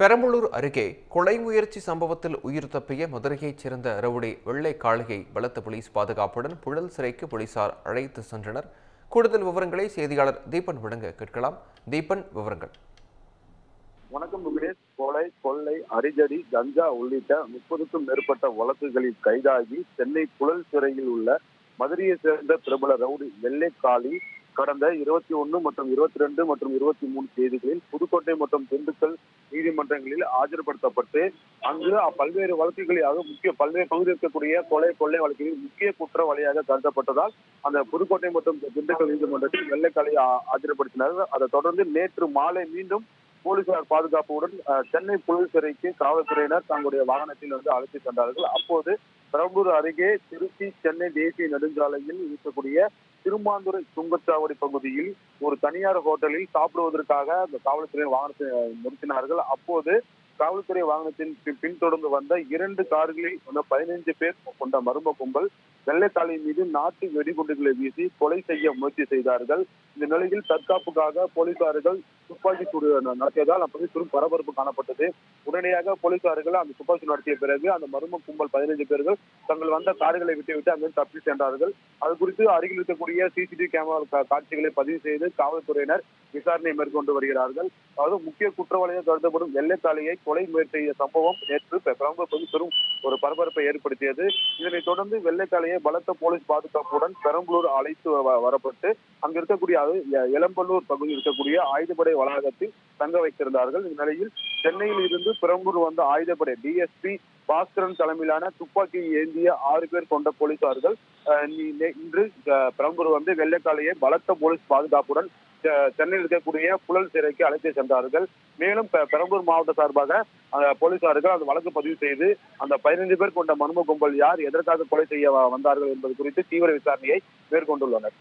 பெரம்பலூர் அருகே கொலை முயற்சி சம்பவத்தில் உயிர் தப்பிய மதுரையைச் சேர்ந்த ரவுடி வெள்ளை காளியை பலத்த போலீஸ் பாதுகாப்புடன் புழல் சிறைக்கு போலீசார் அழைத்து சென்றனர். கூடுதல் விவரங்களை செய்தியாளர் தீபன் வழங்க கேட்கலாம். தீபன் விவரங்கள். வணக்கம் விக்னேஷ் கொலை கொள்ளை அரிஜடி கஞ்சா உள்ளிட்ட முப்பதுக்கும் மேற்பட்ட வழக்குகளில் கைதாகி சென்னை புழல் சிறையில் உள்ள மதுரையை சேர்ந்த பிரபல ரவுடி வெள்ளை காளி கடந்த இருபத்தி ஒன்று மற்றும் இருபத்தி ரெண்டு மற்றும் இருபத்தி மூணு தேதிகளில் புதுக்கோட்டை மற்றும் திண்டுக்கல் நீதிமன்றங்களில் ஆஜர்படுத்தப்பட்டு அங்கு பல்வேறு வழக்குகளாக முக்கிய பல்வேறு பகுதி இருக்கக்கூடிய கொலை கொள்ளை வழக்குகளில் முக்கிய குற்றவாளியாக கருதப்பட்டதால் அந்த புதுக்கோட்டை மற்றும் திண்டுக்கல் நீதிமன்றத்தில் வெள்ளைக்காலை ஆ- ஆஜர்படுத்தினார்கள். அதை தொடர்ந்து நேற்று மாலை மீண்டும் போலீசார் பாதுகாப்புடன் சென்னை புழல் சிறைக்கு காவல்துறையினர் தங்களுடைய வாகனத்தில் வந்து அழைத்து சென்றார்கள். அப்போது பெரம்பூர் அருகே திருச்சி சென்னை தேசிய நெடுஞ்சாலையில் இருக்கக்கூடிய திருமாந்துறை சுங்கச்சாவடி பகுதியில் ஒரு தனியார் ஹோட்டலில் சாப்பிடுவதற்காக அந்த காவல்துறை வாகனத்தை நிறுத்தினார்கள். அப்போது காவல்துறை வாகனத்தின் பின்தொடர்ந்து வந்த இரண்டு கார்களில் வந்த பதினைந்து பேர் கொண்ட மர்ம கும்பல் வெள்ளைக்காளி மீது நாட்டு வெடிகுண்டுகளை வீசி கொலை செய்ய முயற்சி செய்தார்கள். இந்த நிலையில் தற்காப்புக்காக போலீசார்கள் துப்பாக்கி சூடு நடத்தியதால் அப்போது பெரும் பரபரப்பு காணப்பட்டது. உடனடியாக போலீசார்கள் அந்த துப்பாக்கி நடத்திய பிறகு அந்த மர்ம கும்பல் பதினைந்து பேர்கள் தங்கள் வந்த கார்களை விட்டுவிட்டு அங்கிருந்து தப்பி சென்றார்கள். அது குறித்து அருகில் இருக்கக்கூடிய சிசிடிவி கேமரா கா- காட்சிகளை பதிவு செய்து காவல்துறையினர் விசாரணை மேற்கொண்டு வருகிறார்கள். அதாவது முக்கிய குற்றவாளியாக கருதப்படும் வெள்ளைத்தாளியை கொலை முயற்சி செய்த சம்பவம் நேற்று பெ- பெரும் ஒரு பரபரப்பை ஏற்படுத்தியது. இதனைத் தொடர்ந்து வெள்ளைத்தாளியை பலத்த போலீஸ் பாதுகாப்புடன் பெரம்பலூர் அழைத்து வரப்பட்டு அங்க இருக்கக்கூடிய அது எலம்பலூர் பகுதியில் இருக்கக்கூடிய ஆயுதப்படை வளாகத்தில் தங்க வைத்திருந்தார்கள். இந்நிலையில் சென்னையில் இருந்து பெரம்பலூர் வந்த ஆயுதப்படை டிஎஸ்பி பாஸ்கரன் தலைமையிலான துப்பாக்கி ஏந்திய ஆறு பேர் கொண்ட போலீசார்கள் இன்று பெரம்பூர் பெரம்பலூர் வந்து வெள்ளைக்காலையை பலத்த போலீஸ் பாதுகாப்புடன் சென்னையில் இருக்கக்கூடிய புழல் சிறைக்கு அழைத்து சென்றார்கள். மேலும் பெ- பெரம்பலூர் மாவட்ட சார்பாக அந்த போலீசார்கள் அந்த வழக்கு பதிவு செய்து அந்த பதினைந்து பேர் கொண்ட மர்ம கும்பல் யார் எதற்காக கொலை செய்ய வந்தார்கள் என்பது குறித்து தீவிர விசாரணையை மேற்கொண்டுள்ளனர்.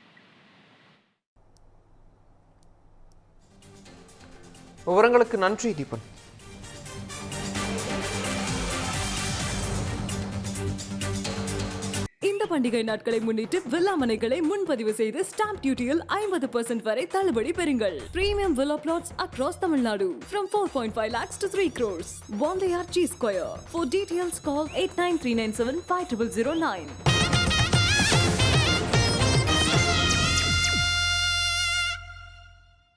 விவரங்களுக்கு நன்றி தீபன். பண்டிகை நாட்களை முன்னிட்டு வில்லாமனைகளை முன்பதிவு செய்து ஸ்டாம்ப் டியூட்டியில் ஐம்பது பர்சன்ட் வரை தள்ளுபடி பெறுங்கள் premium villa plots across Tamilnadu from four point five lakhs to three eight Bombay three Square. Seven five triple zero 5009.